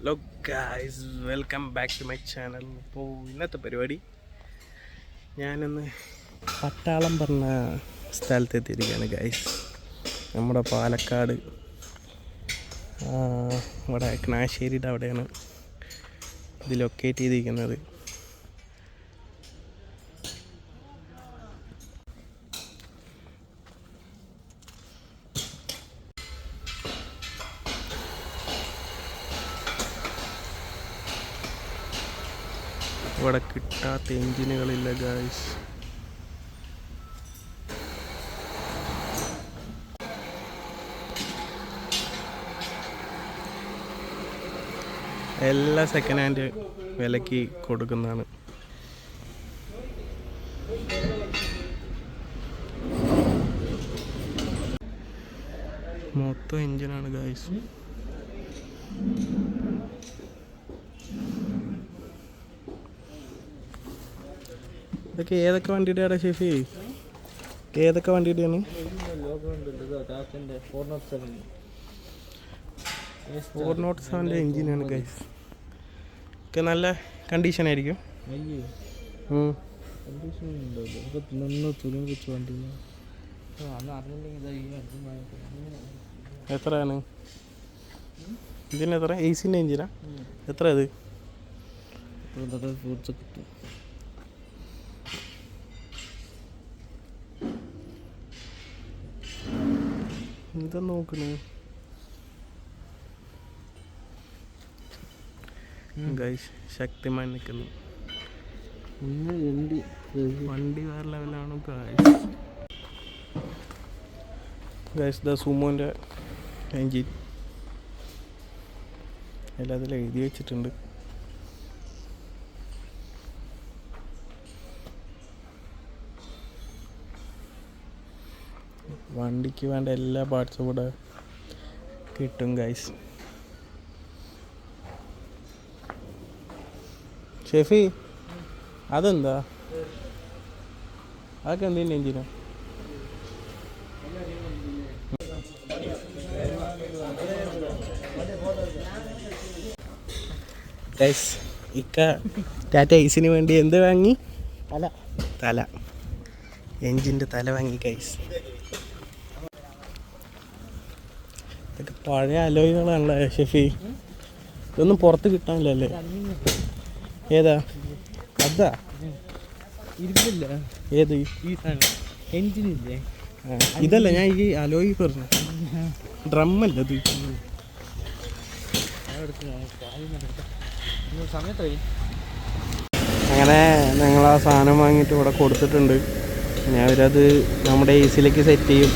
Hello guys welcome back to my channel അപ്പോൾ ഇന്നത്തെ പരിപാടി. ഞാനൊന്ന് പട്ടാളം പറഞ്ഞ സ്ഥലത്ത് എത്തിയിരിക്കുകയാണ് ഗായ്സ് നമ്മുടെ പാലക്കാട്. ഇവിടെ കണാശ്ശേരിയുടെ അവിടെയാണ് ഇത് ലൊക്കേറ്റ് ചെയ്തിരിക്കുന്നത്. ഇവിടെ കിട്ടാത്ത എഞ്ചിനുകളില്ല ഗായ്സ് എല്ലാ സെക്കൻഡ് ഹാൻഡ് വിലക്ക് കൊടുക്കുന്നതാണ്. മൊത്തം എഞ്ചിനാണ് ഗായ്സ് ഇതൊക്കെ ഏതൊക്കെ വണ്ടിയുടെയാണ് ഷെഫി? ഏതൊക്കെ വണ്ടിയുടെയാണ് നോട്ട് സെവന്റെ എഞ്ചിനാണ് ഗൈസ് ഒക്കെ നല്ല കണ്ടീഷൻ ആയിരിക്കും. എത്രയാണ്? ഇതിന് എത്ര? എയ്സിന്റെ എഞ്ചിനാ എത്ര ഇത് നോക്കണേ ഗൈസ് ശക്തിമാൻ നിൽക്കുന്നു വണ്ടി വേറെ ലെവലാണ് ഗൈസ് ഗൈസ് ദ സുമോന്റെ എൻജിൻ എല്ലാത്തിലും എഴുതി വെച്ചിട്ടുണ്ട്. വണ്ടിക്ക് വേണ്ട എല്ലാ പാർട്സും കൂടെ കിട്ടും ഗൈസ് ഷെഫി അതെന്താ? അതൊക്കെ എന്തിന്റെ എഞ്ചിനാ? ഗൈസ് ഇക്ക ടാറ്റ ഐസിന് വേണ്ടി എന്ത് വാങ്ങി? തല. തല. എഞ്ചിന്റെ തല വാങ്ങി ഗൈസ് ഇതൊക്കെ പഴയ അലോയികളാണല്ലോ ഷെഫി. ഇതൊന്നും പുറത്ത് കിട്ടാനില്ലല്ലേ? ഏതാ? അതാ. ഇരുപ്പില്ല ഏത്? ഈ എഞ്ചിനില്ലേ ഇതല്ല ഞാൻ ഈ അലോയി പറഞ്ഞു. ഡ്രമ്മല്ല ഇത്? അങ്ങനെ ഞങ്ങൾ ആ സാധനം വാങ്ങിയിട്ട് ഇവിടെ കൊടുത്തിട്ടുണ്ട്. ഞാൻ അവരത് നമ്മുടെ എ സിയിലേക്ക് സെറ്റ് ചെയ്യും.